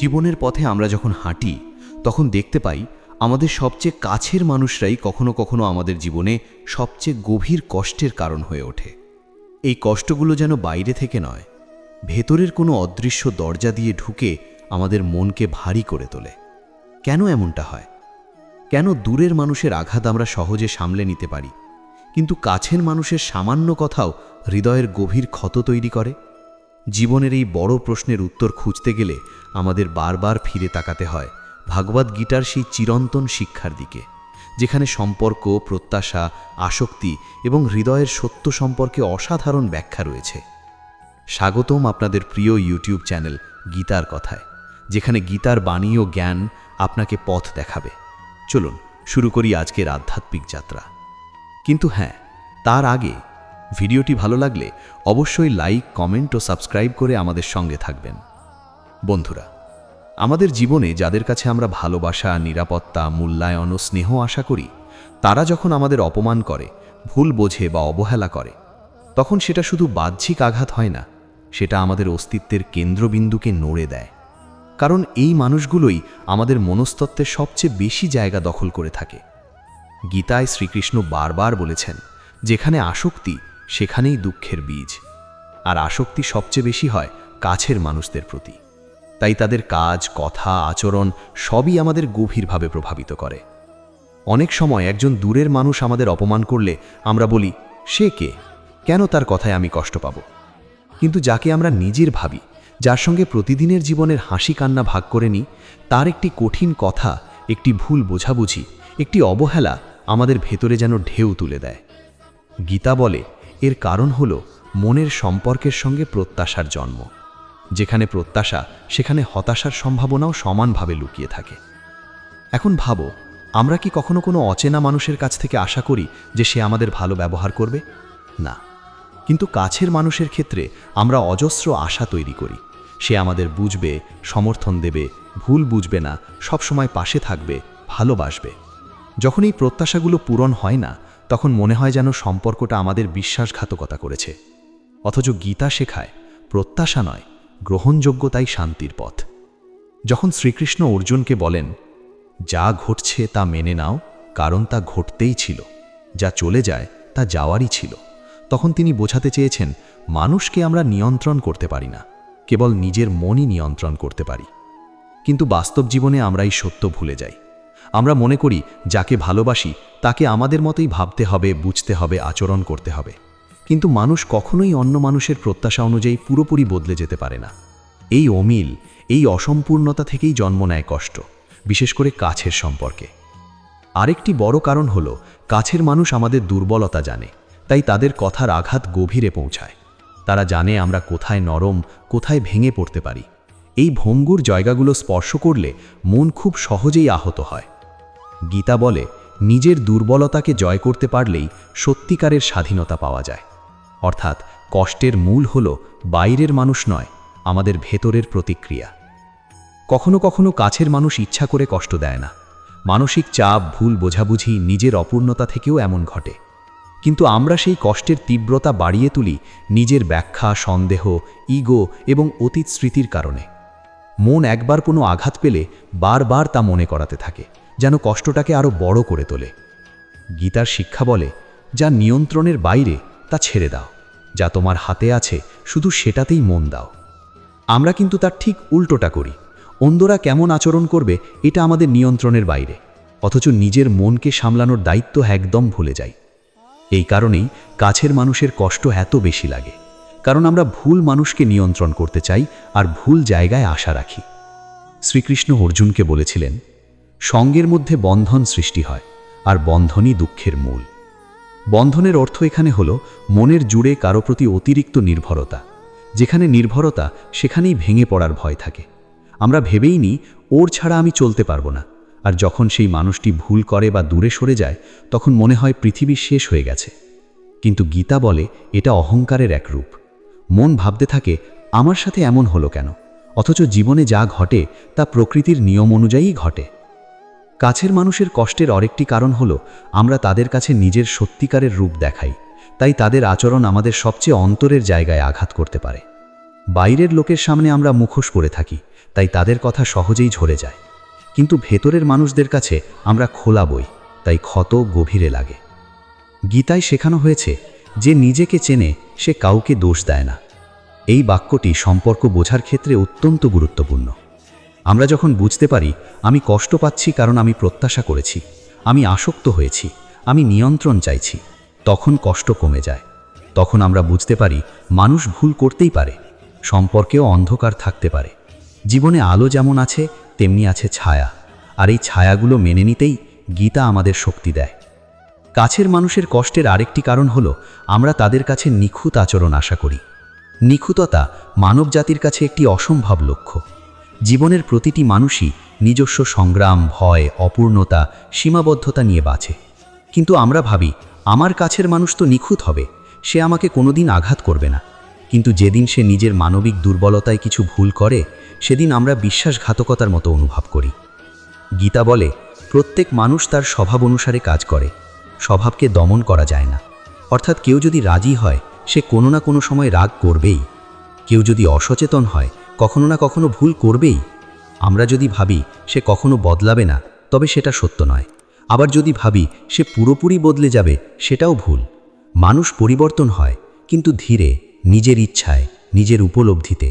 জীবনের পথে আমরা যখন হাঁটি, তখন দেখতে পাই আমাদের সবচেয়ে কাছের মানুষরাই কখনো কখনো আমাদের জীবনে সবচেয়ে গভীর কষ্টের কারণ হয়ে ওঠে। এই কষ্টগুলো যেন বাইরে থেকে নয়, ভেতরের কোনো অদৃশ্য দরজা দিয়ে ঢুকে আমাদের মনকে ভারী করে তোলে। কেন এমনটা হয়? কেন দূরের মানুষের আঘাত আমরা সহজে সামলে নিতে পারি, কিন্তু কাছের মানুষের সামান্য কথাও হৃদয়ের গভীর ক্ষত তৈরি করে? জীবনের এই বড় প্রশ্নের উত্তর খুঁজতে গেলে আমাদের বারবার ফিরে তাকাতে হয় ভাগবত গীতার সেই চিরন্তন শিক্ষার দিকে, যেখানে সম্পর্ক, প্রত্যাশা, আসক্তি এবং হৃদয়ের সত্য সম্পর্কে অসাধারণ ব্যাখ্যা রয়েছে। স্বাগতম আপনাদের প্রিয় ইউটিউব চ্যানেল গীতার কথায়, যেখানে গীতার বাণী ও জ্ঞান আপনাকে পথ দেখাবে। চলুন, শুরু করি আজকের আধ্যাত্মিক যাত্রা। কিন্তু হ্যাঁ তার আগে ভিডিওটি ভালো লাগলে অবশ্যই লাইক, কমেন্ট ও সাবস্ক্রাইব করে আমাদের সঙ্গে থাকবেন। বন্ধুরা, আমাদের জীবনে যাদের কাছে আমরা ভালোবাসা, নিরাপত্তা, মূল্যায়ন ও স্নেহ আশা করি, তারা যখন আমাদের অপমান করে, ভুল বোঝে বা অবহেলা করে, তখন সেটা শুধু বাহ্যিক আঘাত হয় না, সেটা আমাদের অস্তিত্বের কেন্দ্রবিন্দুকে নড়ে দেয়। কারণ এই মানুষগুলোই আমাদের মনস্তত্ত্বের সবচেয়ে বেশি জায়গা দখল করে থাকে। গীতায় শ্রীকৃষ্ণ বারবার বলেছেন, যেখানে আসক্তি সেখানেই দুঃখের বীজ। আর আসক্তি সবচেয়ে বেশি হয় কাছের মানুষদের প্রতি। তাই তাদের কাজ, কথা, আচরণ সবই আমাদের গভীরভাবে প্রভাবিত করে। অনেক সময় একজন দূরের মানুষ আমাদের অপমান করলে আমরা বলি, সে কে? কেন তার কথায় আমি কষ্ট পাব? কিন্তু যাকে আমরা নিজের ভাবি, যার সঙ্গে প্রতিদিনের জীবনের হাসি কান্না ভাগ করে নিই, তার একটি কঠিন কথা, একটি ভুল বোঝাবুঝি, একটি অবহেলা আমাদের ভেতরে যেন ঢেউ তুলে দেয়। গীতা বলে এর কারণ হল মনের সম্পর্কের সঙ্গে প্রত্যাশার জন্ম। যেখানে প্রত্যাশা, সেখানে হতাশার সম্ভাবনাও সমানভাবে লুকিয়ে থাকে। এখন ভাবো, আমরা কি কখনো কোনো অচেনা মানুষের কাছ থেকে আশা করি যে সে আমাদের ভালো ব্যবহার করবে? না। কিন্তু কাছের মানুষের ক্ষেত্রে আমরা অজস্র আশা তৈরি করি। সে আমাদের বুঝবে, সমর্থন দেবে, ভুল বুঝবে না, সবসময় পাশে থাকবে, ভালোবাসবে। যখন এই প্রত্যাশাগুলো পূরণ হয় না তখন মনে হয় যেন সম্পর্কটা আমাদের বিশ্বাসঘাতকতা করেছে। অথচ গীতা শেখায়, প্রত্যাশা নয় গ্রহণযোগ্যতাই শান্তির পথ। যখন শ্রীকৃষ্ণ অর্জুনকে বলেন, যা ঘটছে তা মেনে নাও, কারণ তা ঘটতেই ছিল। যা চলে যায়, তা যাওয়ারই ছিল। তখন তিনি বোঝাতে চেয়েছেন, মানুষকে আমরা নিয়ন্ত্রণ করতে পারি না, কেবল নিজের মনই নিয়ন্ত্রণ করতে পারি। কিন্তু বাস্তব জীবনে আমরা এই সত্য ভুলে যাই। আমরা মনে করি, যাকে ভালোবাসি, তাকে আমাদের মতোই ভাবতে হবে, বুঝতে হবে, আচরণ করতে হবে। কিন্তু মানুষ কখনোই অন্য মানুষের প্রত্যাশা অনুযায়ী পুরোপুরি বদলে যেতে পারে না। এই অমিল, এই অসম্পূর্ণতা থেকেই জন্ম নেয় কষ্ট, বিশেষ করে কাছের সম্পর্কে। আরেকটি বড় কারণ হল, কাছের মানুষ আমাদের দুর্বলতা জানে, তাই তাদের কথার আঘাত গভীরে পৌঁছায়। তারা জানে আমরা কোথায় নরম, কোথায় ভেঙে পড়তে পারি। এই ভঙ্গুর জায়গাগুলো স্পর্শ করলে মন খুব সহজেই আহত হয়। গীতা বলে, নিজের দুর্বলতাকে জয় করতে পারলেই সত্যিকারের স্বাধীনতা পাওয়া যায়। অর্থাৎ কষ্টের মূল হল বাইরের মানুষ নয়, আমাদের ভেতরের প্রতিক্রিয়া। কখনো কখনো কাছের মানুষ ইচ্ছা করে কষ্ট দেয় না। মানসিক চাপ, ভুল বোঝাবুঝি নিজের অপূর্ণতা থেকেও এমন ঘটে। কিন্তু আমরা সেই কষ্টের তীব্রতা বাড়িয়ে তুলি নিজের ব্যাখ্যা, সন্দেহ, ইগো এবং অতীত স্মৃতির কারণে। মন একবার কোনো আঘাত পেলে বারবার তা মনে করাতে থাকে। যেন কষ্টটাকে আরও বড় করে তোলে। গীতার শিক্ষা বলে, যা নিয়ন্ত্রণের বাইরে, তা ছেড়ে দাও। যা তোমার হাতে আছে, শুধু সেটাতেই মন দাও। আমরা কিন্তু তার ঠিক উল্টোটা করি। অন্যরা কেমন আচরণ করবে, এটা আমাদের নিয়ন্ত্রণের বাইরে। অথচ নিজের মনকে সামলানোর দায়িত্ব একদম ভুলে যাই। এই কারণেই কাছের মানুষের কষ্ট এত বেশি লাগে। কারণ আমরা ভুল মানুষকে নিয়ন্ত্রণ করতে চাই আর ভুল জায়গায় আশা রাখি। শ্রীকৃষ্ণ অর্জুনকে বলেছিলেন সঙ্গের মধ্যে বন্ধন সৃষ্টি হয়, আর বন্ধনই দুঃখের মূল। বন্ধনের অর্থ এখানে হল মনের জুড়ে কারও প্রতি অতিরিক্ত নির্ভরতা, যেখানে নির্ভরতা সেখানেই ভেঙে পড়ার ভয় থাকে। আমরা ভেবেই নিই ওর ছাড়া আমি চলতে পারব না, আর যখন সেই মানুষটি ভুল করে বা দূরে সরে যায়, তখন মনে হয় পৃথিবী শেষ হয়ে গেছে। কিন্তু গীতা বলে, এটা অহংকারের এক রূপ। মন ভাবতে থাকে, আমার সাথে এমন হলো কেন? অথচ জীবনে যা ঘটে, তা প্রকৃতির নিয়ম অনুযায়ী ঘটে। কাছের মানুষের কষ্টের আরেকটি কারণ হলো, আমরা তাদের কাছে নিজের সত্যিকারের রূপ দেখাই। তাই তাদের আচরণ আমাদের সবচেয়ে অন্তরের জায়গায় আঘাত করতে পারে। বাইরের লোকের সামনে আমরা মুখোশ পরে থাকি, তাই তাদের কথা সহজেই ঝরে যায়। কিন্তু ভেতরের মানুষদের কাছে আমরা খোলা বই, তাই ক্ষত গভীরে লাগে। গীতায় শেখানো হয়েছে, যে নিজেকে চেনে, সে কাউকে দোষ দেয় না। এই বাক্যটি সম্পর্ক বোঝার ক্ষেত্রে অত্যন্ত গুরুত্বপূর্ণ। আমরা যখন বুঝতে পারি, আমি কষ্ট পাচ্ছি কারণ আমি প্রত্যাশা করেছি, আমি আসক্ত হয়েছি, আমি নিয়ন্ত্রণ চাইছি, তখন কষ্ট কমে যায়। তখন আমরা বুঝতে পারি, মানুষ ভুল করতেই পারে, সম্পর্কেও অন্ধকার থাকতে পারে। জীবনে আলো যেমন আছে, তেমনি আছে ছায়া, আর এই ছায়াগুলো মেনে নিতেই গীতা আমাদের শক্তি দেয়। কাছের মানুষের কষ্টের আরেকটি কারণ হল, আমরা তাদের কাছে নিখুঁত আচরণ আশা করি। নিখুঁততা মানবজাতির কাছে একটি অসম্ভব লক্ষ্য। জীবনের প্রতিটি মানুষই নিজস্ব সংগ্রাম, ভয়, অপূর্ণতা, সীমাবদ্ধতা নিয়ে বাঁচে। কিন্তু আমরা ভাবি, আমার কাছের মানুষ তো নিখুঁত হবে, সে আমাকে কোনোদিন আঘাত করবে না। কিন্তু যেদিন সে নিজের মানবিক দুর্বলতায় কিছু ভুল করে, সেদিন আমরা বিশ্বাসঘাতকতার মতো অনুভব করি। গীতা বলে, প্রত্যেক মানুষ তার স্বভাব অনুসারে কাজ করে, স্বভাবকে দমন করা যায় না। অর্থাৎ কেউ যদি রাজি হয়, সে কোনো না কোনো সময় রাগ করবেই। কেউ যদি অসচেতন হয় কখনো না কখনো ভুল করবেই। আমরা যদি ভাবি সে কখনো বদলাবে না, তবে সেটা সত্য নয়। আবার যদি ভাবি সে পুরোপুরি বদলে যাবে, সেটাও ভুল। মানুষ পরিবর্তন হয়, কিন্তু ধীরে, নিজের ইচ্ছায়, নিজের উপলব্ধিতে।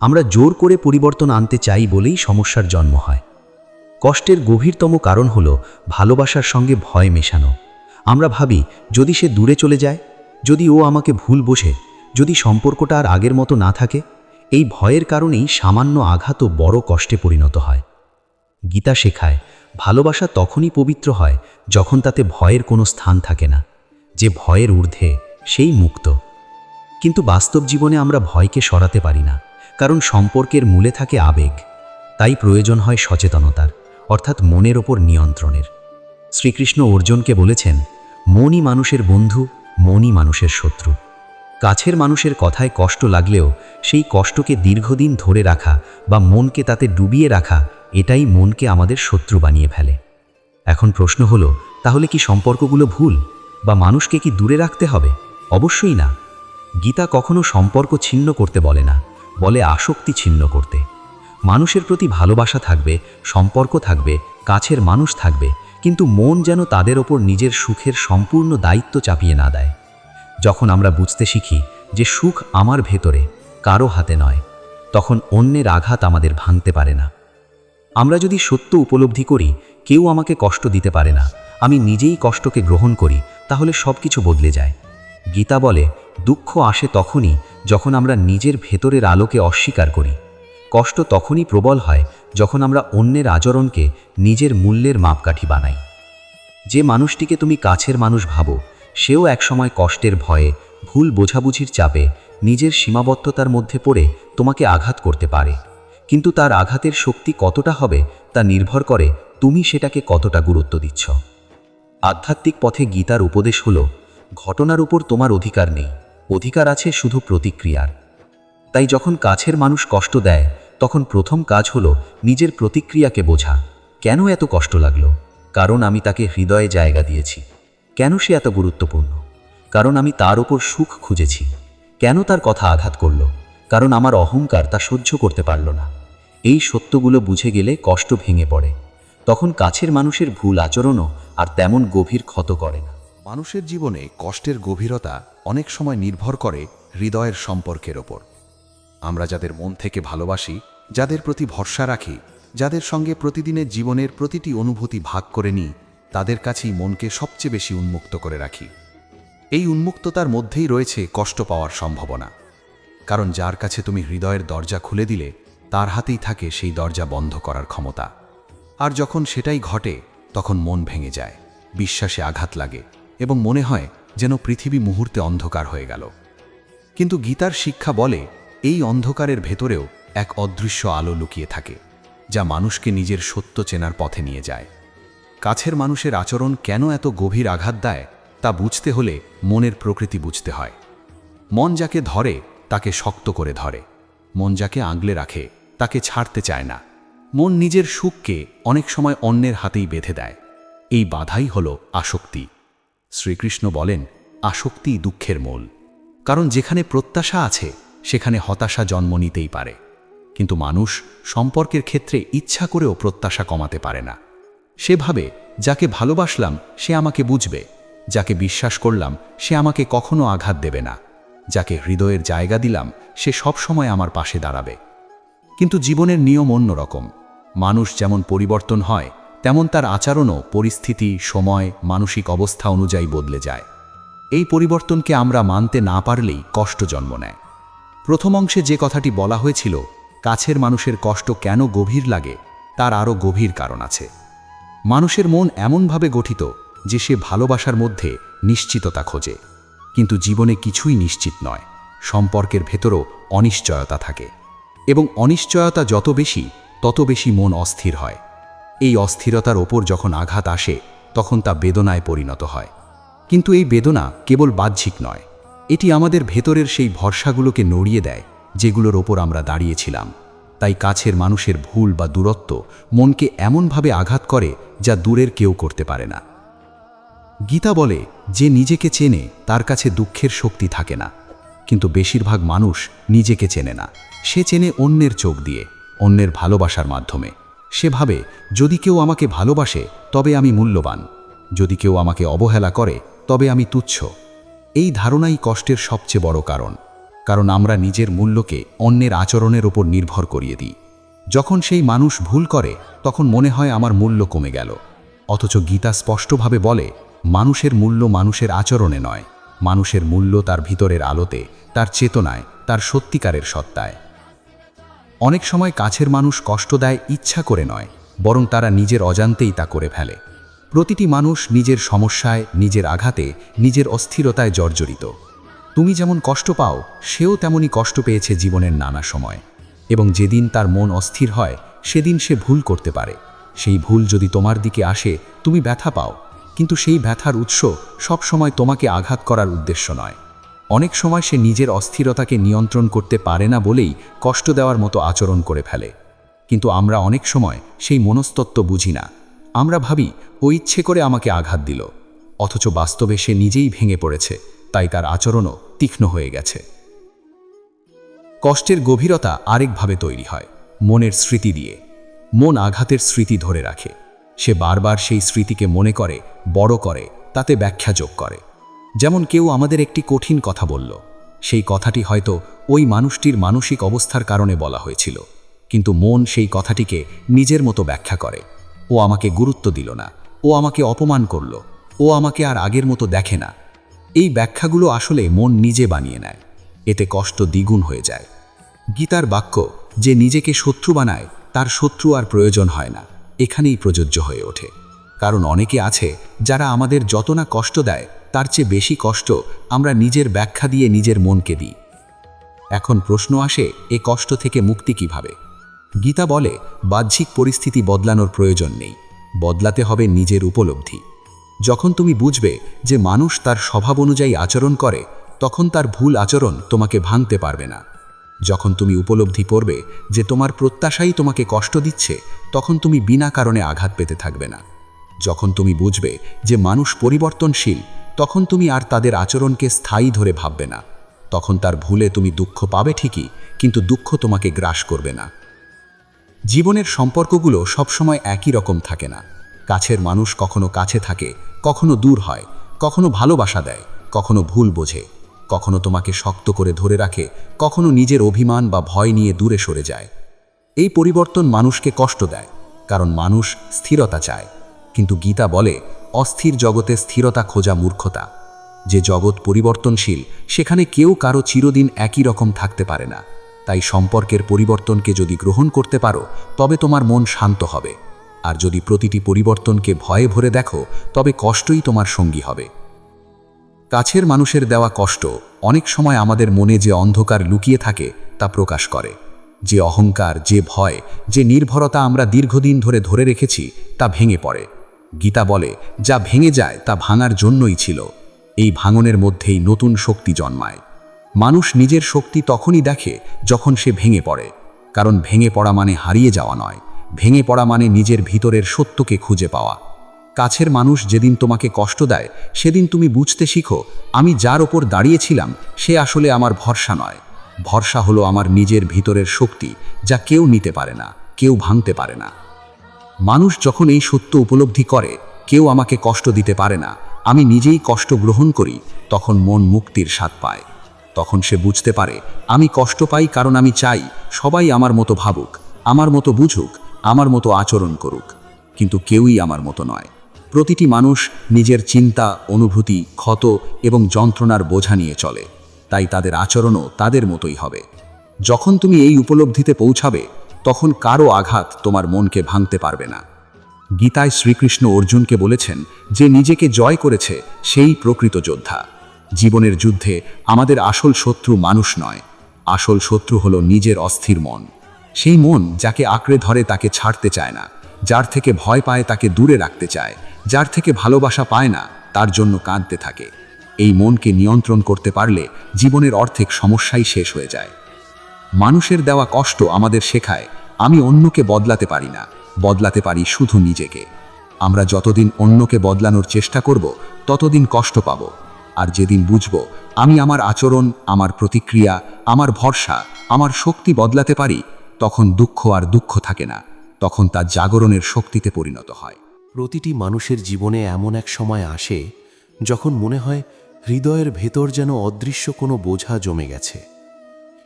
আমরা জোর করে পরিবর্তন আনতে চাই বলেই সমস্যার জন্ম হয়। কষ্টের গভীরতম কারণ হল ভালোবাসার সঙ্গে ভয় মেশানো। আমরা ভাবি, যদি সে দূরে চলে যায়, যদি ও আমাকে ভুল বোঝে, যদি সম্পর্কটা আর আগের মতো না থাকে এই ভয়ের কারণেই সামান্য আঘাতও বড় কষ্টে পরিণত হয়। গীতা শেখায়, ভালোবাসা তখনই পবিত্র হয় যখন তাতে ভয়ের কোনো স্থান থাকে না। যে ভয়ের ঊর্ধ্বে, সেই মুক্ত। কিন্তু বাস্তব জীবনে আমরা ভয়কে সরাতে পারি না, কারণ সম্পর্কের মূলে থাকে আবেগ। তাই প্রয়োজন হয় সচেতনতার, অর্থাৎ মনের ওপর নিয়ন্ত্রণের। শ্রীকৃষ্ণ অর্জুনকে বলেছেন, মনই মানুষের বন্ধু, মনই মানুষের শত্রু। কাছের মানুষের কথায় কষ্ট লাগলেও সেই কষ্টকে দীর্ঘদিন ধরে রাখা বা মনকে তাতে ডুবিয়ে রাখা, এটাই মনকে আমাদের শত্রু বানিয়ে ফেলে। এখন প্রশ্ন হলো, তাহলে কি সম্পর্কগুলো ভুল? বা মানুষকে কি দূরে রাখতে হবে? অবশ্যই না। গীতা কখনো সম্পর্ক ছিন্ন করতে বলে না, বলে আসক্তি ছিন্ন করতে। মানুষের প্রতি ভালোবাসা থাকবে, সম্পর্ক থাকবে, কাছের মানুষ থাকবে, কিন্তু মন যেন তাদের ওপর নিজের সুখের সম্পূর্ণ দায়িত্ব চাপিয়ে না দেয়। যখন আমরা বুঝতে শিখি যে সুখ আমার ভেতরে, কারও হাতে নয়, তখন অন্যের আঘাত আমাদের ভাঙতে পারে না। আমরা যদি সত্য উপলব্ধি করি, কেউ আমাকে কষ্ট দিতে পারে না। আমি নিজেই কষ্টকে গ্রহণ করি, তাহলে সব কিছু বদলে যায়। গীতা বলে, দুঃখ আসে তখনই যখন আমরা নিজের ভেতরের আলোকে অস্বীকার করি। কষ্ট তখনই প্রবল হয় যখন আমরা অন্যের আচরণকে নিজের মূল্যের মাপকাঠি বানাই। যে মানুষটিকে তুমি কাছের মানুষ ভাবো সেও একসময় কষ্টের ভয়ে, ভুল বোঝাবুঝির চাপে নিজের সীমাবদ্ধতার মধ্যে পড়ে তোমাকে আঘাত করতে পারে। কিন্তু তার আঘাতের শক্তি কতটা হবে তা নির্ভর করে তুমি সেটাকে কতটা গুরুত্ব দিচ্ছ। আধ্যাত্মিক পথে গীতার উপদেশ হল, ঘটনার উপর তোমার অধিকার নেই, অধিকার আছে শুধু প্রতিক্রিয়ার। তাই যখন কাছের মানুষ কষ্ট দেয়, তখন প্রথম কাজ হলো নিজের প্রতিক্রিয়াকে বোঝা। কেন এত কষ্ট লাগল? কারণ আমি তাকে হৃদয়ে জায়গা দিয়েছি। কেন সে এত গুরুত্বপূর্ণ? কারণ আমি তার ওপর সুখ খুঁজেছি। কেন তার কথা আঘাত করল? কারণ আমার অহংকার তা সহ্য করতে পারল না। এই সত্যগুলো বুঝে গেলে কষ্ট ভেঙে পড়ে। তখন কাছের মানুষের ভুল আচরণও আর তেমন গভীর ক্ষত করে না। মানুষের জীবনে কষ্টের গভীরতা অনেক সময় নির্ভর করে হৃদয়ের সম্পর্কের ওপর। আমরা যাদের মন থেকে ভালোবাসি, যাদের প্রতি ভরসা রাখি, যাদের সঙ্গে প্রতিদিনের জীবনের প্রতিটি অনুভূতি ভাগ করে নিই তাদের কাছেই মনকে সবচেয়ে বেশি উন্মুক্ত করে রাখি। এই উন্মুক্ততার মধ্যেই রয়েছে কষ্ট পাওয়ার সম্ভাবনা। কারণ যার কাছে তুমি হৃদয়ের দরজা খুলে দিলে, তার হাতেই থাকে সেই দরজা বন্ধ করার ক্ষমতা। আর যখন সেটাই ঘটে, তখন মন ভেঙে যায়, বিশ্বাসে আঘাত লাগে এবং মনে হয় যেন পৃথিবী মুহূর্তে অন্ধকার হয়ে গেল। কিন্তু গীতার শিক্ষা বলে, এই অন্ধকারের ভেতরেও এক অদৃশ্য আলো লুকিয়ে থাকে, যা মানুষকে নিজের সত্য চেনার পথে নিয়ে যায়। কাছের মানুষের আচরণ কেন এত গভীর আঘাত দেয়, তা বুঝতে হলে মনের প্রকৃতি বুঝতে হয়। মন যাকে ধরে, তাকে শক্ত করে ধরে। মন যাকে আগলে রাখে, তাকে ছাড়তে চায় না। মন নিজের সুখকে অনেক সময় অন্যের হাতেই বেঁধে দেয়। এই বাধাই হল আসক্তি। শ্রীকৃষ্ণ বলেন আসক্তি দুঃখের মূল। কারণ যেখানে প্রত্যাশা আছে, সেখানে হতাশা জন্ম নিতেই পারে। কিন্তু মানুষ সম্পর্কের ক্ষেত্রে ইচ্ছা করেও প্রত্যাশা কমাতে পারে না। সেভাবে যাকে ভালোবাসলাম, সে আমাকে বুঝবে। যাকে বিশ্বাস করলাম, সে আমাকে কখনো আঘাত দেবে না। যাকে হৃদয়ের জায়গা দিলাম, সে সব সময় আমার পাশে দাঁড়াবে। কিন্তু জীবনের নিয়ম অন্যরকম মানুষ যেমন পরিবর্তন হয়, তেমন তার আচরণও পরিস্থিতি, সময়, মানসিক অবস্থা অনুযায়ী বদলে যায়। এই পরিবর্তনকে আমরা মানতে না পারলেই কষ্ট জন্ম নেয়। প্রথম অংশে যে কথাটি বলা হয়েছিল, কাছের মানুষের কষ্ট কেন গভীর লাগে, তার আরও গভীর কারণ আছে। মানুষের মন এমনভাবে গঠিত যে সে ভালোবাসার মধ্যে নিশ্চিততা খোঁজে। কিন্তু জীবনে কিছুই নিশ্চিত নয়, সম্পর্কের ভেতরও অনিশ্চয়তা থাকে। এবং অনিশ্চয়তা যত বেশি, তত বেশি মন অস্থির হয়। এই অস্থিরতার ওপর যখন আঘাত আসে, তখন তা বেদনায় পরিণত হয়। কিন্তু এই বেদনা কেবল বাহ্যিক নয়, এটি আমাদের ভেতরের সেই ভরসাগুলোকে নড়িয়ে দেয়, যেগুলোর ওপর আমরা দাঁড়িয়েছিলাম। তাই কাছের মানুষের ভুল বা দূরত্ব মনকে এমনভাবে আঘাত করে যা দূরের কেউ করতে পারে না। গীতা বলে, যে নিজেকে চেনে, তার কাছে দুঃখের শক্তি থাকে না। কিন্তু বেশিরভাগ মানুষ নিজেকে চেনে না। সে চেনে অন্যের চোখ দিয়ে, অন্যের ভালোবাসার মাধ্যমে। সে ভাবে, যদি কেউ আমাকে ভালোবাসে, তবে আমি মূল্যবান। যদি কেউ আমাকে অবহেলা করে, তবে আমি তুচ্ছ। এই ধারণাই কষ্টের সবচেয়ে বড় কারণ। কারণ আমরা নিজের মূল্যকে অন্যের আচরণের ওপর নির্ভর করিয়ে দিই। যখন সেই মানুষ ভুল করে, তখন মনে হয় আমার মূল্য কমে গেল। অথচ গীতা স্পষ্টভাবে বলে, মানুষের মূল্য মানুষের আচরণে নয়। মানুষের মূল্য তার ভিতরের আলোতে, তার চেতনায়, তার সত্যিকারের সত্তায়। অনেক সময় কাছের মানুষ কষ্ট দেয়, ইচ্ছা করে নয়, বরং তারা নিজের অজান্তেই তা করে ফেলে। প্রতিটি মানুষ নিজের সমস্যায়, নিজের আঘাতে, নিজের অস্থিরতায় জর্জরিত। তুমি যেমন কষ্ট পাও, সেও তেমনই কষ্ট পেয়েছে জীবনের নানা সময়। এবং যেদিন তার মন অস্থির হয়, সেদিন সে ভুল করতে পারে। সেই ভুল যদি তোমার দিকে আসে, তুমি ব্যথা পাও। কিন্তু সেই ব্যথার উৎস সবসময় তোমাকে আঘাত করার উদ্দেশ্য নয়। অনেক সময় সে নিজের অস্থিরতাকে নিয়ন্ত্রণ করতে পারে না বলেই কষ্ট দেওয়ার মতো আচরণ করে ফেলে। কিন্তু আমরা অনেক সময় সেই মনস্তত্ত্ব বুঝি না। আমরা ভাবি, ও ইচ্ছে করে আমাকে আঘাত দিল। অথচ বাস্তবে সে নিজেই ভেঙে পড়েছে। তাই তার আচরণও তীক্ষ্ণ হয়ে গেছে। কষ্টের গভীরতা আরেকভাবে তৈরি হয়, মনের স্মৃতি দিয়ে। মন আঘাতের স্মৃতি ধরে রাখে। সে বারবার সেই স্মৃতিকে মনে করে, বড় করে, তাতে ব্যাখ্যা যোগ করে। যেমন কেউ আমাদের একটি কঠিন কথা বলল, সেই কথাটি হয়তো ওই মানুষটির মানসিক অবস্থার কারণে বলা হয়েছিল, কিন্তু মন সেই কথাটিকে নিজের মতো ব্যাখ্যা করে। ও আমাকে গুরুত্ব দিল না, ও আমাকে অপমান করল, ও আমাকে আর আগের মতো দেখে না। এই ব্যাখ্যাগুলো আসলে মন নিজে বানিয়ে নেয়। এতে কষ্ট দ্বিগুণ হয়ে যায়। গীতার বাক্য, যে নিজেকে শত্রু বানায়, তার শত্রু আর প্রয়োজন হয় না। এখানেই প্রযোজ্য হয়ে ওঠে। কারণ অনেকে আছে, যারা আমাদের যত না কষ্ট দেয়, তার চেয়ে বেশি কষ্ট আমরা নিজের ব্যাখ্যা দিয়ে নিজের মনকে দিই। এখন প্রশ্ন আসে, এ কষ্ট থেকে মুক্তি কীভাবে? গীতা বলে, বাহ্যিক পরিস্থিতি বদলানোর প্রয়োজন নেই। বদলাতে হবে নিজের উপলব্ধি। যখন তুমি বুঝবে যে মানুষ তার স্বভাব অনুযায়ী আচরণ করে, তখন তার ভুল আচরণ তোমাকে ভাঙতে পারবে না। যখন তুমি উপলব্ধি করবে যে তোমার প্রত্যাশাই তোমাকে কষ্ট দিচ্ছে, তখন তুমি বিনা কারণে আঘাত পেতে থাকবে না। যখন তুমি বুঝবে যে মানুষ পরিবর্তনশীল, তখন তুমি আর তাদের আচরণকে স্থায়ী ধরে ভাববে না। তখন তার ভুলে তুমি দুঃখ পাবে ঠিকই, কিন্তু দুঃখ তোমাকে গ্রাস করবে না। জীবনের সম্পর্কগুলো সবসময় একই রকম থাকে না। কাছের মানুষ কখনো কাছে থাকে, কখনো দূর হয়, কখনো ভালোবাসা দেয়, কখনো ভুল বোঝে, কখনো তোমাকে শক্ত করে ধরে রাখে, কখনো নিজের অভিমান বা ভয় নিয়ে দূরে সরে যায়। এই পরিবর্তন মানুষকে কষ্ট দেয়, কারণ মানুষ স্থিরতা চায়। কিন্তু গীতা বলে, অস্থির জগতে স্থিরতা খোঁজা মূর্খতা। যে জগৎ পরিবর্তনশীল, সেখানে কেউ কারও চিরদিন একই রকম থাকতে পারে না। তাই সম্পর্কের পরিবর্তনকে যদি গ্রহণ করতে পারো, তবে তোমার মন শান্ত হবে। আর যদি প্রতিটি পরিবর্তনকে ভয়ে ভরে দেখো, তবে কষ্টই তোমার সঙ্গী হবে। কাছের মানুষের দেওয়া কষ্ট অনেক সময় আমাদের মনে যে অন্ধকার লুকিয়ে থাকে তা প্রকাশ করে। যে অহংকার, যে ভয়, যে নির্ভরতা আমরা দীর্ঘদিন ধরে ধরে রেখেছি, তা ভেঙে পড়ে। গীতা বলে, যা ভেঙে যায়, তা ভাঙার জন্যই ছিল। এই ভাঙনের মধ্যেই নতুন শক্তি জন্মায়। মানুষ নিজের শক্তি তখনই দেখে যখন সে ভেঙে পড়ে, কারণ ভেঙে পড়া মানে হারিয়ে যাওয়া নয়। ভেঙে পড়া মানে নিজের ভিতরের সত্যকে খুঁজে পাওয়া। কাছের মানুষ যেদিন তোমাকে কষ্ট দেয়, সেদিন তুমি বুঝতে শিখো, আমি যার ওপর দাঁড়িয়েছিলাম, সে আসলে আমার ভরসা নয়। ভরসা হলো আমার নিজের ভিতরের শক্তি, যা কেউ নিতে পারে না, কেউ ভাঙতে পারে না। মানুষ যখন এই সত্য উপলব্ধি করে, কেউ আমাকে কষ্ট দিতে পারে না, আমি নিজেই কষ্ট গ্রহণ করি, তখন মন মুক্তির স্বাদ পায়। তখন সে বুঝতে পারে, আমি কষ্ট পাই কারণ আমি চাই, সবাই আমার মতো ভাবুক, আমার মতো বুঝুক আমার মতো আচরণ করুক, কিন্তু কেউই আমার মতো নয়। প্রতিটি মানুষ নিজের চিন্তা, অনুভূতি, ক্ষত এবং যন্ত্রণার বোঝা নিয়ে চলে, তাই তাদের আচরণও তাদের মতোই হবে। যখন তুমি এই উপলব্ধিতে পৌঁছাবে, তখন কারও আঘাত তোমার মনকে ভাঙতে পারবে না। গীতায় শ্রীকৃষ্ণ অর্জুনকে বলেছেন যে নিজেকে জয় করেছে সেই প্রকৃত যোদ্ধা। জীবনের যুদ্ধে আমাদের আসল শত্রু মানুষ নয়, আসল শত্রু হলো নিজের অস্থির মন। সেই মন যাকে আঁকড়ে ধরে তাকে ছাড়তে চায় না, যার থেকে ভয় পায় তাকে দূরে রাখতে চায়, যার থেকে ভালোবাসা পায় না, তার জন্য কাঁদতে থাকে। এই মনকে নিয়ন্ত্রণ করতে পারলে জীবনের অর্ধেক সমস্যাই শেষ হয়ে যায়। মানুষের দেওয়া কষ্ট আমাদের শেখায়, আমি অন্যকে বদলাতে পারি না, বদলাতে পারি শুধু নিজেকে। আমরা যতদিন অন্যকে বদলানোর চেষ্টা করব, ততদিন কষ্ট পাব। আর যেদিন বুঝব, আমি আমার আচরণ, আমার প্রতিক্রিয়া, আমার ভরসা, আমার শক্তি বদলাতে পারি তখন দুঃখ আর দুঃখ থাকে না, তখন তা জাগরণের শক্তিতে পরিণত হয়। প্রতিটি মানুষের জীবনে এমন এক সময় আসে, যখন মনে হয় হৃদয়ের ভেতর যেন অদৃশ্য কোনো বোঝা জমে গেছে।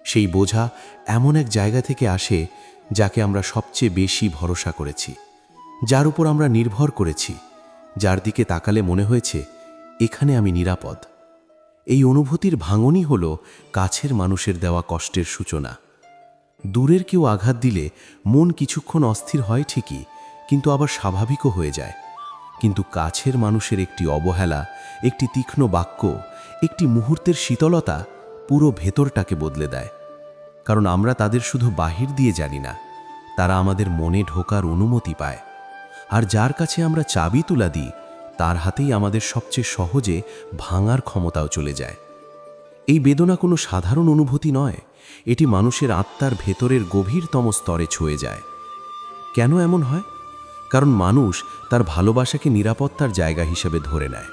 সেই বোঝা এমন এক জায়গা থেকে আসে, যাকে আমরা সবচেয়ে বেশি ভরসা করেছি, যার উপর আমরা নির্ভর করেছি, যার দিকে তাকালে মনে হয়েছে, এখানে আমি নিরাপদ। এই অনুভূতির ভাঙনই হল কাছের মানুষের দেওয়া কষ্টের সূচনা। দূরের কেউ আঘাত দিলে মন কিছুক্ষণ অস্থির হয় ঠিকই, কিন্তু আবার স্বাভাবিকও হয়ে যায়। কিন্তু কাছের মানুষের একটি অবহেলা, একটি তীক্ষ্ণ বাক্য, একটি মুহূর্তের শীতলতা পুরো ভেতরটাকে বদলে দেয়। কারণ আমরা তাদের শুধু বাহির দিয়ে জানি না, তারা আমাদের মনে ঢোকার অনুমতি পায়। আর যার কাছে আমরা চাবি তুলা দিই, তার হাতেই আমাদের সবচেয়ে সহজে ভাঙার ক্ষমতাও চলে যায়। এই বেদনা কোনো সাধারণ অনুভূতি নয়। এটি মানুষের আত্মার ভেতরের গভীরতম স্তরে ছুঁয়ে যায়। কেন এমন হয়? কারণ মানুষ তার ভালোবাসাকে নিরাপত্তার জায়গা হিসেবে ধরে নেয়।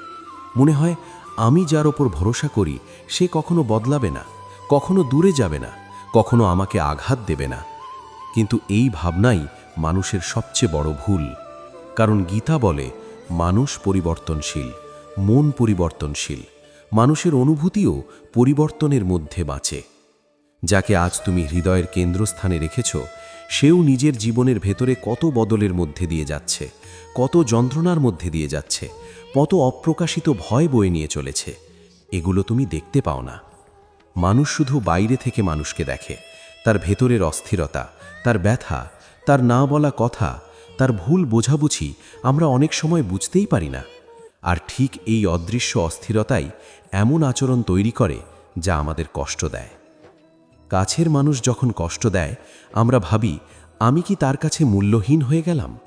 মনে হয়, আমি যার ওপর ভরসা করি, সে কখনো বদলাবে না, কখনো দূরে যাবে না, কখনো আমাকে আঘাত দেবে না। কিন্তু এই ভাবনাই মানুষের সবচেয়ে বড় ভুল। কারণ গীতা বলে, মানুষ পরিবর্তনশীল, মন পরিবর্তনশীল। মানুষের অনুভূতিও পরিবর্তনের মধ্যে বাঁচে। যাকে আজ তুমি হৃদয়ের কেন্দ্রস্থানে রেখেছ, সেও নিজের জীবনের ভেতরে কত বদলের মধ্যে দিয়ে যাচ্ছে, কত যন্ত্রণার মধ্যে দিয়ে যাচ্ছে, কত অপ্রকাশিত ভয় বয়ে নিয়ে চলেছে, এগুলো তুমি দেখতে পাও না। মানুষ শুধু বাইরে থেকে মানুষকে দেখে, তার ভেতরের অস্থিরতা, তার ব্যথা, তার না বলা কথা, তার ভুল বোঝাবুঝি আমরা অনেক সময় বুঝতেই পারি না। আর ঠিক এই অদৃশ্য অস্থিরতাই এমন আচরণ তৈরি করে যা আমাদের কষ্ট দেয়। কাছের মানুষ যখন কষ্ট দেয়, আমরা ভাবি, আমি কি তার কাছে মূল্যহীন হয়ে গেলাম?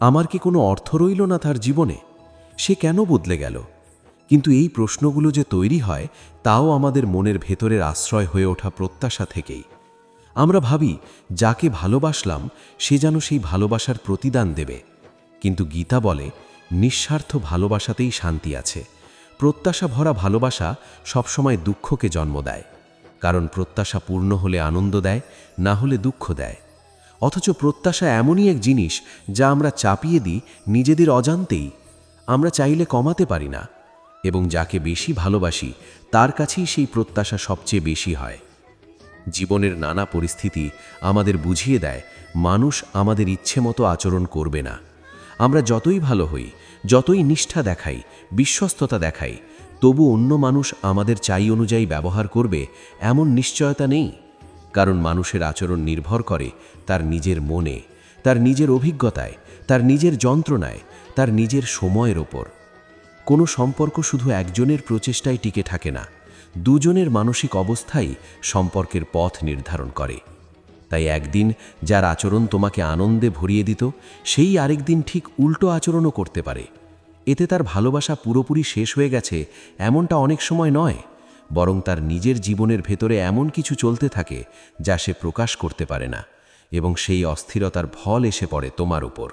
আমার কি কোনো অর্থ রইল না তার জীবনে? সে কেন বদলে গেল? কিন্তু এই প্রশ্নগুলো যে তৈরি হয়, তাও আমাদের মনের ভেতরের আশ্রয় হয়ে ওঠা প্রত্যাশা থেকেই। আমরা ভাবি, যাকে ভালোবাসলাম, সে যেন সেই ভালোবাসার প্রতিদান দেবে। কিন্তু গীতা বলে নিঃস্বার্থ ভালোবাসাতেই শান্তি আছে। প্রত্যাশা ভরা ভালোবাসা সবসময় দুঃখকে জন্ম দেয়। কারণ প্রত্যাশা পূর্ণ হলে আনন্দ দেয়, না হলে দুঃখ দেয়। অথচ প্রত্যাশা এমনই এক জিনিস যা আমরা চাপিয়ে দিই নিজেদের অজান্তেই। আমরা চাইলে কমাতে পারি না। এবং যাকে বেশি ভালোবাসি, তার কাছেই সেই প্রত্যাশা সবচেয়ে বেশি হয়। জীবনের নানা পরিস্থিতি আমাদের বুঝিয়ে দেয়, মানুষ আমাদের ইচ্ছে মতো আচরণ করবে না। আমরা যতই ভালো হই, যতই নিষ্ঠা দেখাই, বিশ্বস্ততা দেখাই, তবু অন্য মানুষ আমাদের চাই অনুযায়ী ব্যবহার করবে, এমন নিশ্চয়তা নেই। কারণ মানুষের আচরণ নির্ভর করে তার নিজের মনে, তার নিজের অভিজ্ঞতায়, তার নিজের যন্ত্রণায়, তার নিজের সময়ের ওপর। কোনো সম্পর্ক শুধু একজনের প্রচেষ্টায় টিকে থাকে না, দুজনের মানসিক অবস্থাই সম্পর্কের পথ নির্ধারণ করে। তাই একদিন যার আচরণ তোমাকে আনন্দে ভরিয়ে দিত, সেই আরেকদিন ঠিক উল্টো আচরণও করতে পারে। এতে তার ভালোবাসা পুরোপুরি শেষ হয়ে গেছে, এমনটা অনেক সময় নয়, বরং তার নিজের জীবনের ভেতরে এমন কিছু চলতে থাকে যা সে প্রকাশ করতে পারে না, এবং সেই অস্থিরতার ফল এসে পড়ে তোমার উপর।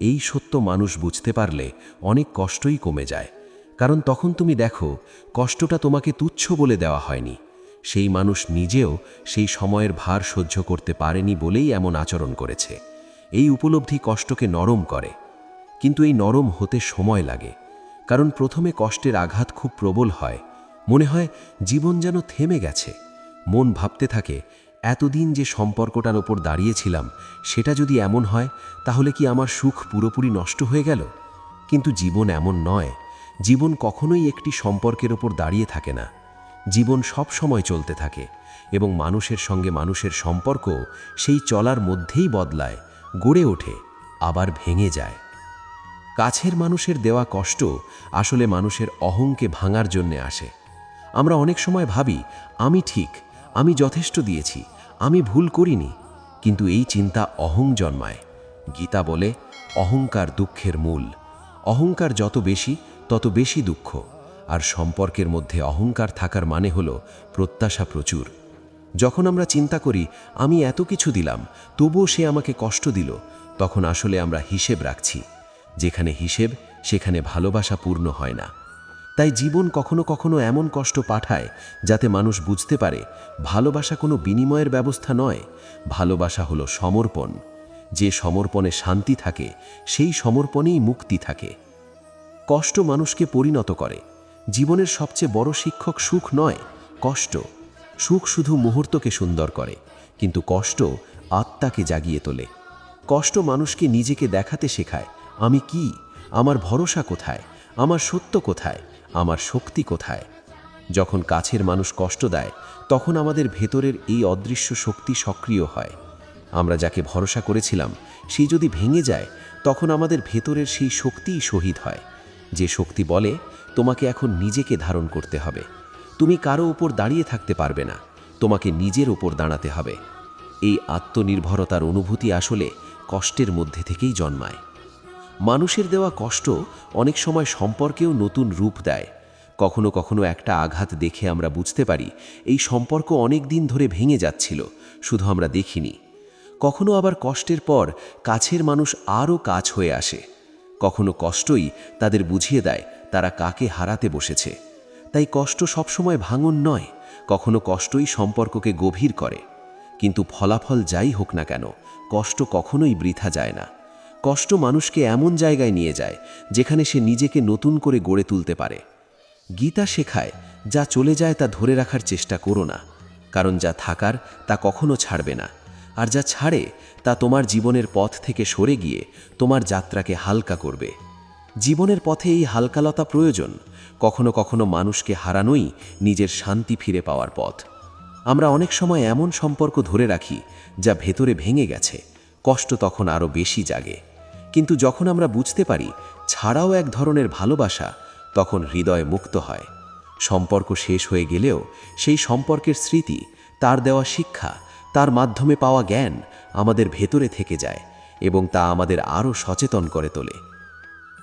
এই সত্য মানুষ বুঝতে পারলে অনেক কষ্টই কমে যায়, কারণ তখন তুমি দেখো, কষ্টটা তোমাকে তুচ্ছ বলে দেওয়া হয়নি। সেই মানুষ নিজেও সেই সময়ের ভার সহ্য করতে পারেনি বলেই এমন আচরণ করেছে। এই উপলব্ধি কষ্টকে নরম করে। কিন্তু এই নরম হতে সময় লাগে। কারণ প্রথমে কষ্টের আঘাত খুব প্রবল হয়। মনে হয় জীবন যেন থেমে গেছে। মন ভাবতে থাকে, এতদিন যে সম্পর্কটার ওপর দাঁড়িয়েছিলাম, সেটা যদি এমন হয়, তাহলে কি আমার সুখ পুরোপুরি নষ্ট হয়ে গেল? কিন্তু জীবন এমন নয়। জীবন কখনোই একটি সম্পর্কের ওপর দাঁড়িয়ে থাকে না। জীবন সব সময় চলতে থাকে এবং মানুষের সঙ্গে মানুষের সম্পর্ক সেই চলার মধ্যেই বদলায়, গড়ে ওঠে, আবার ভেঙে যায়। কাছের মানুষের দেওয়া কষ্ট আসলে মানুষের অহংকে ভাঙার জন্যে আসে। আমরা অনেক সময় ভাবি, আমি ঠিক, আমি যথেষ্ট দিয়েছি, আমি ভুল করিনি, কিন্তু এই চিন্তা অহং জন্মায়। গীতা বলে, অহংকার দুঃখের মূল। অহংকার যত বেশি, তত বেশি দুঃখ। আর সম্পর্কের মধ্যে অহংকার থাকার মানে হল প্রত্যাশা প্রচুর। যখন আমরা চিন্তা করি, আমি এত কিছু দিলাম, তবুও সে আমাকে কষ্ট দিল তখন আসলে আমরা হিসেব রাখছি। যেখানে হিসেব, সেখানে ভালোবাসা পূর্ণ হয় না। তাই জীবন কখনো কখনো এমন কষ্ট পাঠায়, যাতে মানুষ বুঝতে পারে, ভালোবাসা কোনো বিনিময়ের ব্যবস্থা নয়। ভালোবাসা হলো সমর্পণ। যে সমর্পণে শান্তি থাকে, সেই সমর্পণেই মুক্তি থাকে। কষ্ট মানুষকে পরিণত করে। জীবনের সবচেয়ে বড় শিক্ষক সুখ নয়, কষ্ট। সুখ শুধু মুহূর্তকে সুন্দর করে, কিন্তু কষ্ট আত্মাকে জাগিয়ে তোলে। কষ্ট মানুষকে নিজেকে দেখাতে শেখায়, আমি কি? আমার ভরসা কোথায়? আমার সত্য কোথায়? আমার শক্তি কোথায়? যখন কাছের মানুষ কষ্ট দেয়, তখন আমাদের ভেতরের এই অদৃশ্য শক্তি সক্রিয় হয়। আমরা যাকে ভরসা করেছিলাম সেই যদি ভেঙে যায়, তখন আমাদের ভেতরের সেই শক্তিই শহীদ হয়। যে শক্তি বলে তোমাকে এখন নিজেকে ধারণ করতে হবে। তুমি কারও উপর দাঁড়িয়ে থাকতে পারবে না। তোমাকে নিজের ওপর দাঁড়াতে হবে। এই আত্মনির্ভরতার অনুভূতি আসলে কষ্টের মধ্যে থেকেই জন্মায়। মানুষের দেওয়া কষ্ট অনেক সময় সম্পর্কেও নতুন রূপ দেয়। কখনো কখনো একটা আঘাত দেখে আমরা বুঝতে পারি, এই সম্পর্ক অনেক দিন ধরে ভেঙে যাচ্ছিল, শুধু আমরা দেখিনি। কখনো আবার কষ্টের পর কাছের মানুষ আরও কাছ হয়ে আসে। কখনো কষ্টই তাদের বুঝিয়ে দেয় তারা কাকে হারাতে বসেছে। তাই কষ্ট সবসময় ভাঙন নয়, কখনো কষ্টই সম্পর্ককে গভীর করে। কিন্তু ফলাফল যাই হোক না কেন, কষ্ট কখনোই বৃথা যায় না। কষ্ট মানুষকে এমন জায়গায় নিয়ে যায় যেখানে সে নিজেকে নতুন করে গড়ে তুলতে পারে। গীতা শেখায়, যা চলে যায় তা ধরে রাখার চেষ্টা করো না, কারণ যা থাকার তা কখনো ছাড়বে না। আর যা ছাড়ে তা তোমার জীবনের পথ থেকে সরে গিয়ে তোমার যাত্রাকে হালকা করবে। জীবনের পথে এই হালকালতা প্রয়োজন, কখনো কখনো মানুষকে হারানোই নিজের শান্তি ফিরে পাওয়ার পথ। আমরা অনেক সময় এমন সম্পর্ক ধরে রাখি যা ভেতরে ভেঙে গেছে, কষ্ট তখন আরও বেশি জাগে। কিন্তু যখন আমরা বুঝতে পারি ছাড়াও এক ধরনের ভালোবাসা, তখন হৃদয় মুক্ত হয়। সম্পর্ক শেষ হয়ে গেলেও সেই সম্পর্কের স্মৃতি, তার দেওয়া শিক্ষা তার মাধ্যমে পাওয়া জ্ঞান আমাদের ভেতরে থেকে যায় এবং তা আমাদের আরও সচেতন করে তোলে।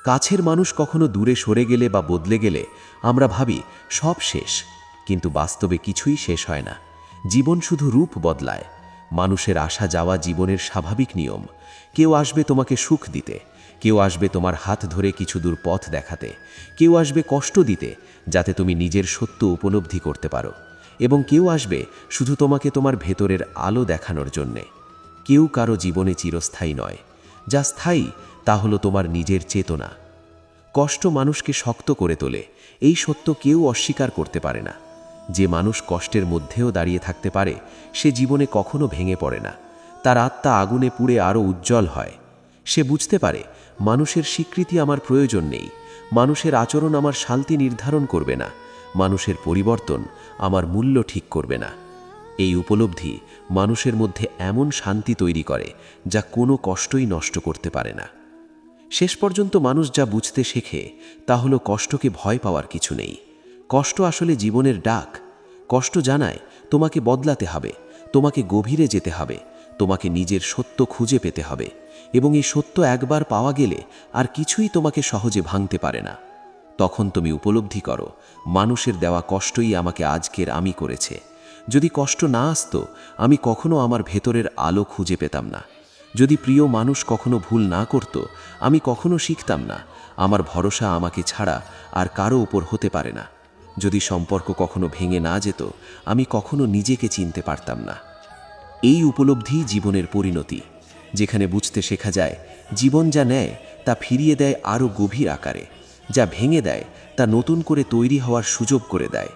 কাছের মানুষ কখনো দূরে সরে গেলে বা বদলে গেলে আমরা ভাবি, সব শেষ, কিন্তু বাস্তবে কিছুই শেষ হয় না। জীবন শুধু রূপ বদলায়। মানুষের আসা যাওয়া জীবনের স্বাভাবিক নিয়ম। কেউ আসবে তোমাকে সুখ দিতে, কেউ আসবে তোমার হাত ধরে কিছু দূর পথ দেখাতে, কেউ আসবে কষ্ট দিতে, যাতে তুমি নিজের সত্য উপলব্ধি করতে পারো। এবং কেউ আসবে শুধু তোমাকে তোমার ভেতরের আলো দেখানোর জন্যে। কেউ কারও জীবনে চিরস্থায়ী নয়। যা স্থায়ী, তা হলো তোমার নিজের চেতনা। কষ্ট মানুষকে শক্ত করে তোলে, এই সত্য কেউ অস্বীকার করতে পারে না। যে মানুষ কষ্টের মধ্যেও দাঁড়িয়ে থাকতে পারে, সে জীবনে কখনো ভেঙে পড়ে না। তার আত্মা আগুনে পুড়ে আরও উজ্জ্বল হয়। সে বুঝতে পারে, মানুষের স্বীকৃতি আমার প্রয়োজন নেই। মানুষের আচরণ আমার শান্তি নির্ধারণ করবে না। মানুষের পরিবর্তন আমার মূল্য ঠিক করবে না। এই উপলব্ধি মানুষের মধ্যে এমন শান্তি তৈরি করে যা কোনো কষ্টই নষ্ট করতে পারে না। শেষ পর্যন্ত মানুষ যা বুঝতে শেখে, তা হলো কষ্টকে ভয় পাওয়ার কিছু নেই। কষ্ট আসলে জীবনের ডাক। কষ্ট জানায় তোমাকে বদলাতে হবে, তোমাকে গভীরে যেতে হবে, তোমাকে নিজের সত্য খুঁজে পেতে হবে এবং এই সত্য একবার পাওয়া গেলে আর কিছুই তোমাকে সহজে ভাঙতে পারে না। তখন তুমি উপলব্ধি করো, মানুষের দেওয়া কষ্টই আমাকে আজকের আমি করেছে। যদি কষ্ট না আসতো, আমি কখনো আমার ভেতরের আলো খুঁজে পেতাম না। যদি প্রিয় মানুষ কখনো ভুল না করত, আমি কখনো শিখতাম না। আমার ভরসা আমাকে ছাড়া আর কারও উপর হতে পারে না। যদি সম্পর্ক কখনো ভেঙে না যেত, আমি কখনো নিজেকে চিনতে পারতাম না। এই উপলব্ধি জীবনের পরিণতি, যেখানে বুঝতে শেখা যায়, জীবন যা নেয়, তা ফিরিয়ে দেয় আরও গভীর আকারে। যা ভেঙে দেয়, তা নতুন করে তৈরি হওয়ার সুযোগ করে দেয়।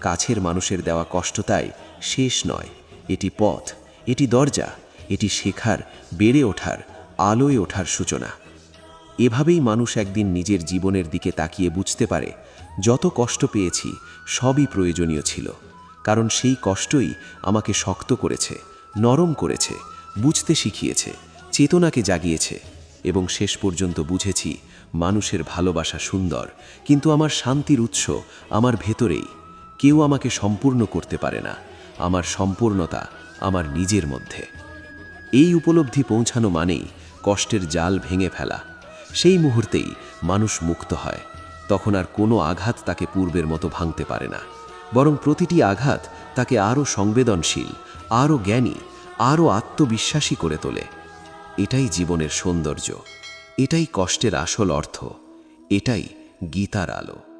কাছের মানুষের দেওয়া কষ্ট তাই শেষ নয়। এটি পথ, এটি দরজা, এটি শেখার, বেড়ে ওঠার, আলোয় ওঠার সূচনা। এভাবেই মানুষ একদিন নিজের জীবনের দিকে তাকিয়ে বুঝতে পারে, যত কষ্ট পেয়েছি, সবই প্রয়োজনীয় ছিল। কারণ সেই কষ্টই আমাকে শক্ত করেছে, নরম করেছে, বুঝতে শিখিয়েছে, চেতনাকে জাগিয়েছে এবং শেষ পর্যন্ত বুঝেছি মানুষের ভালোবাসা সুন্দর, কিন্তু আমার শান্তির উৎস আমার ভেতরেই। কেউ আমাকে সম্পূর্ণ করতে পারে না, আমার সম্পূর্ণতা আমার নিজের মধ্যে। এই উপলব্ধি পৌঁছানো মানেই কষ্টের জাল ভেঙে ফেলা। সেই মুহূর্তেই মানুষ মুক্ত হয়, তখন আর কোনো আঘাত তাকে পূর্বের মতো ভাঙতে পারে না। বরং প্রতিটি আঘাত তাকে আরও সংবেদনশীল, আরও জ্ঞানী, আরও আত্মবিশ্বাসী করে তোলে। এটাই জীবনের সৌন্দর্য। এটাই কষ্টের আসল অর্থ এটাই গীতার আলো।